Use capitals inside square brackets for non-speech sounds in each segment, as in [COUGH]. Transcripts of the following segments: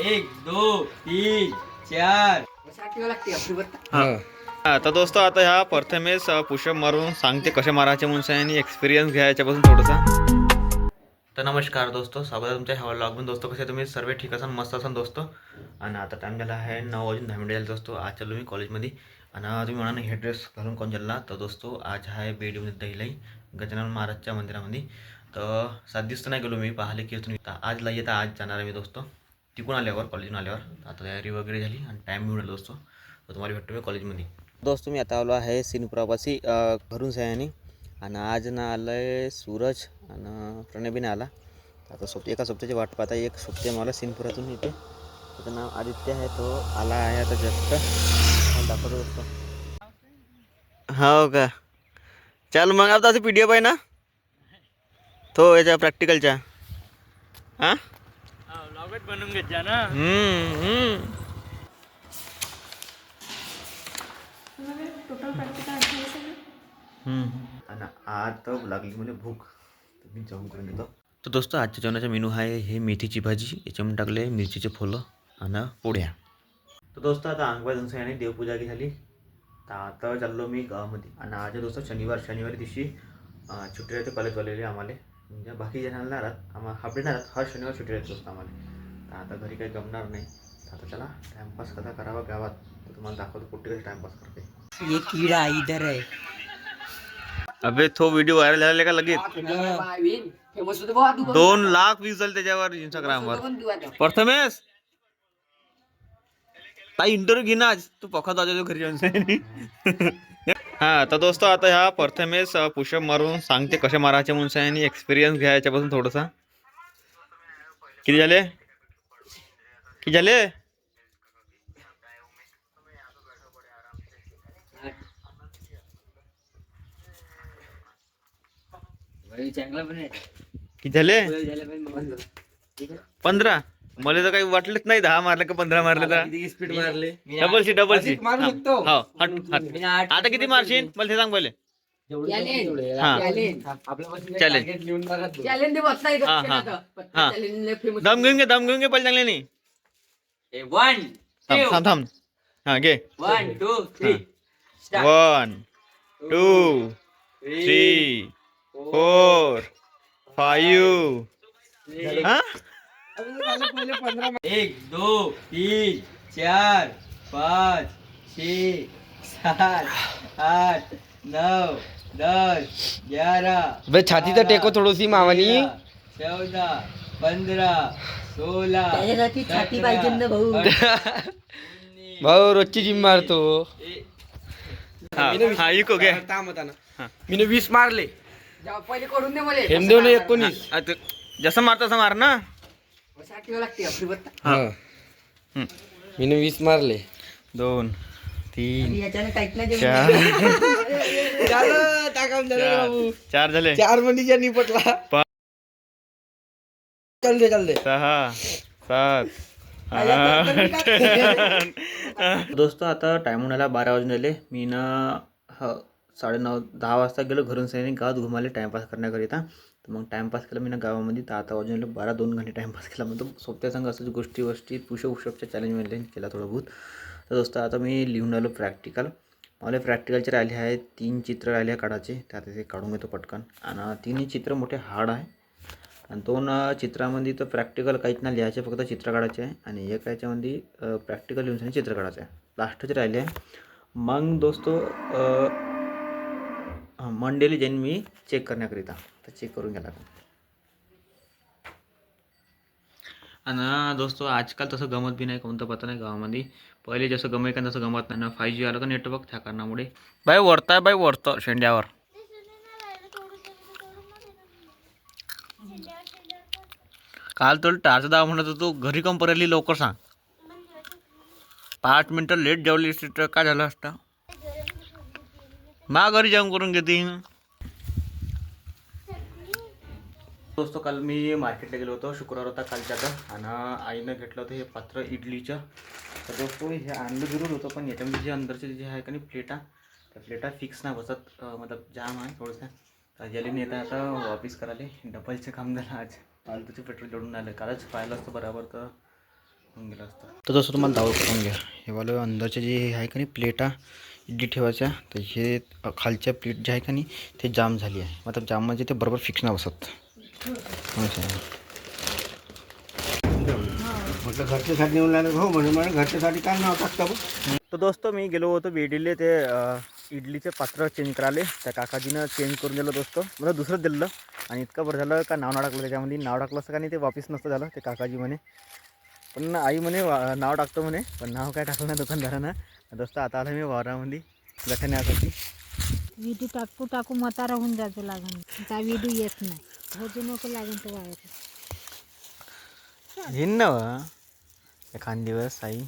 एक दो तीन चार. हा. तर दोस्तो आता ह्या प्रथमेश पुषप मारून सांगते कसे मारायचे म्हणून आणि एक्सपिरियन्स घ्या याच्यापासून थोडंसं. तर नमस्कार दोस्तो स्वागत तुमच्या ह्या ब्लॉगमध्ये दोस्तो कसे तुम्ही सर्व ठीक असाल मस्त असाल दोस्तो? आणि आता टाइम झाला आहे नऊ वाजून दहा मिनिट झाले दोस्तो. आज चाललो मी कॉलेजमध्ये आणि तुम्ही म्हणा हे ड्रेस घालून कोण चालला? तर दोस्तो आज आहे बेडमध्ये दहिलाई गजानन महाराजच्या मंदिरामध्ये. तर सात दिवस तर नाही गेलो मी पाहिले की तुम्ही आज लाई आता आज जाणार आहे मी दोस्तो. तिकून आल्यावर कॉलेजून आल्यावर. आता तयारी वगैरे झाली आणि टाईम मिळाला दोस्तो. तर तुम्हाला भेटतो मी कॉलेजमध्ये दोस्त मी आता आलो आहे सिनपुरापाशी घरून सयानी. आणि आज ना आलं आहे सूरज आणि प्रणय आला. आता सोप एका सोबत्याची वाट पाहता एक सोप्ते मला सिनपुरातून येते त्याचं नाव आदित्य आहे तो आला आहे आता जास्त दाखवतो दोस्तो. हो का? चल मग आता असं पी डी एफ आहे ना? तो याच्या प्रॅक्टिकलच्या हां? लॉगेट बनवून घेत जा ना. हम्म, हम्म. हम्म. आणि आता लागली मला भूक. तर मी जेवण करून तर दोस्त आजच्या जेवणाचा मेनू आहे हे मेथीची भाजी. याच्यामध्ये टाकले मिरचीचे फुलं आणि पोळ्या. तर दोस्त आता जंक्शन याने देवपूजा की झाली तर आता चाललो मी गावामध्ये. आणि आज दोस्त शनिवार शनिवारी दिवशी सुट्टी राहते कॉलेजवालेले आम्हाला. म्हणजे बाकी जणांना नाही राहत आम्हाला हाफ डे नाही राहत हर शनिवार सुट्टी राहते दोस्त आम्हाला. आता घरी काही गमणार नाही. आता चला टाईमपास कसा करावा गावात? तर तुम्हाला दाखवतो कुठे कशी टाईमपास करते ये कीड़ा इधर है. अबे तो व्हिडिओ व्हायरल झालेला का लगेच? दोन लाख व्ह्यूज झाले त्याच्यावर इंस्टाग्रामवर प्रथमेश! ताई इंटरव्ह्यू घे ना आज. तू पखा दादा घरी जाऊन हा तर दोस्तो आता ह्या प्रथमेश पुषप मारून सांगते कसे मारायचे म्हणून आणि एक्सपिरियन्स घ्या याच्यापासून थोडंसं. किती झाले? पण आहे किती झाले पंधरा मला तर काही वाटलंच नाही दहा मारले का पंधरा मारले तर स्पीड मारले डबल सी डबल सी. हट हट आता किती मारशील मला ते सांग पहिले हा। चॅलेंज हा हा हा दम घेऊन घे दम घेऊन घे पहिले हा one two three one two three four five हा एक दो तीन चार पाच छः सात आठ नौ दस ग्यारह बे छाती तर टेको थोडीशी मामानी चौदह पंधरा सोळा छाती पाहिजे ना भाऊ. भाऊ रोजची जिम मारतो. हा हा मी वीस मारले. पहिले करून दे मला. हेमदेवने एकोणीस आता जसं मार तसं मार ना. हा हा. मी वीस मारले. दोन तीन चार. [LAUGHS] चार. झाले. चार मंडीच्या निपटला चल दे चल दे सहा सात [LAUGHS] दोस्तो आता टाइम होण्याला बारा वाजून आले मी ना ह साडेनऊ दहा वाजता गेलो घरून सैनी गावात घुमाले टाईमपास करण्याकरिता तर मग टाईमपास केला मी ना गावामध्ये. तर आता वाजून आले बारा दोन घंटे टाईमपास केला. मग तो सोबत्या संघ असं गोष्टी गोष्टी पुशप उशपच्या चॅलेंजमध्ये केला थोडं बहुत. तर दोस्त आता मी लिहून आलो प्रॅक्टिकल मला प्रॅक्टिकलचे राहिले आहेत तीन चित्र राहिले आहे काढायचे. त्यात ते काढून घेतो पटकन. आणि तिन्ही चित्र मोठे हार्ड आहे. आणि दोन चित्रामध्ये तर प्रॅक्टिकल काहीच नाही लिहायचे फक्त चित्र काढायचे आहे. आणि एक याच्यामध्ये प्रॅक्टिकल लिहून चित्र काढायचं आहे. लास्टचे राहिले आहे. मग दोस्तो मंडेली जाईन मी चेक करण्याकरिता. तर चेक करून घ्या आणि दोस्तो आजकाल तसं गमत बी नाही कोणतं पता नाही गावामध्ये. पहिले जसं गमय का तसं गमत नाही ना फाय जी आलं का नेटवर्क त्या कारणामुळे. बाय वरताय बाय वरतं शेंड्यावर. काल तुला टाचा दहा म्हणत होतो घरी कम आली लवकर सांग. पाच मिनटं लेट जेवली असते तर काय झालं असतं? मा घरी जेवण करून घेते. दोस्तो काल मी मार्केटला गेलो होतो शुक्रवार होता कालच्या तर आणि आईनं घेतलं होतं हे पात्र इडलीचं. तर दोस्तो हे आणलं जरूर होतं पण याच्यामध्ये जे अंदरचे जे आहे का नाही प्लेटा त्या प्लेटा फिक्स नाही बसत मतलब जाम आहे थोडंसं. तर गेली येतं आता वापिस करायला डबलचे काम झालं आज. फालतूचे पेट्रोल जोडून आलं कालच पाहिलं असतं बरोबर तर होऊन गेलं असतं. तर जसं तुम्हाला दावं करून घ्या. हे वालं अंदरचे जे आहे का नाही प्लेटा इडली ठेवायच्या. तर हे खालच्या प्लेट जे आहे का नाही ते जाम झाली आहे. मतलब जाम म्हणजे ते बरोबर फिक्स नाही बसत. म्हटलं घरच्यासाठी म्हणून म्हणून घरच्यासाठी काय नाव टाकता तर दोस्त मी गेलो होतो बेडीले ते इडलीचे पात्र चेंज करायले त्या काकाजीनं चेंज करून दिलं दोस्त. मला दुसरं दिलं आणि इतकं बरं झालं का नाव नाव टाकलं त्याच्यामध्ये. नाव टाकलं असतं का नाही ते वापस नसतं झालं. ते काकाजी म्हणे. पण आई म्हणे नाव टाकतो म्हणे. पण नाव काय टाकलं नाही दुकानदारानं. दोस्त आता आलं मी वावरामध्ये. गठण्यासाठी विडू टाकू टाकू मता राहून जायचं लागन त्या विडू येत नाही. भोजू नको लागेल तो वायर घेईन ना. एखाद दिवस आई.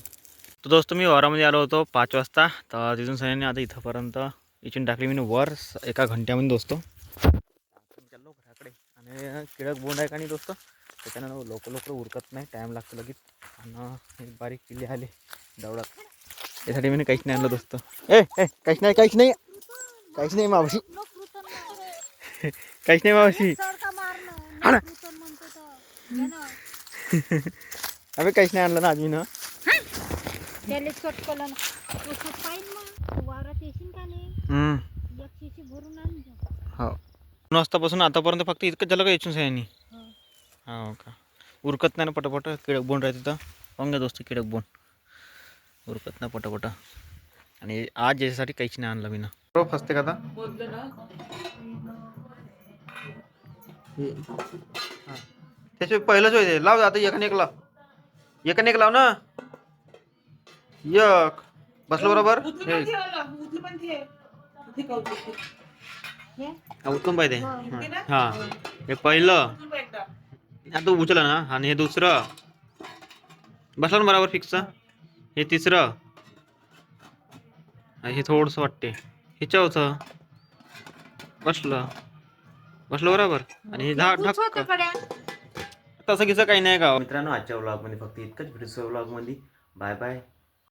तर दोस्त मी वावरामध्ये आलो होतो पाच वाजता. तर तिथून सगळ्यांनी आता इथंपर्यंत इचून टाकली मी. वर एका घंट्यामध्ये दोस्तो. चाललो घराकडे आणि किडक बोंड आहे का नाही दोस्त? त्याच्यानं लवकर लवकर उरकत नाही. टाईम लागतो लगेच. आणि एक बारीक किल्ले आले. दवडात त्यासाठी मी काहीच नाही आणलं दोस्त. ए ए काहीच नाही काहीच नाही. काहीच नाही मावशी. काहीच नाही मावशी. हा ना आम्ही काहीच नाही आणलं ना आज मी ना त्याला चटकलं ना तसं पाहिजे मग. वावरात येशील का नाही? हम्म. एक शिशी भरून आण. हो. वाजतापासून आतापर्यंत फक्त इतकंच झालं का याच्यानं सह्यानी? हो. हो का? उरकत नाही ना पटापट. किडक बोंड राहते तर. घ्या दोस्त किडक बोंड. उरकत नाही पटापट. आणि आज याच्यासाठी काहीच नाही आणलं मी ना. बरोबर फसते का आता? हा. त्याच्या पहिलंच होते लाव आता एक एक लाव. एक एक लाव ना. एक. बसलो बरोबर? हे. हे? हा, उचलून पाहिजे हा. हे. पहिलं. आता उचला ना. आणि हे दुसरं. बसलं ना बरोबर फिक्स हे तिसरं. आणि हे थोडंसं वाटते हे चौथं बसलं. बसलं बरोबर? आणि हे दहा तसं किसं काही नाही का? मित्रांनो आजच्या व्लॉगमध्ये फक्त इतकंच. Video व्लॉगमध्ये bye bye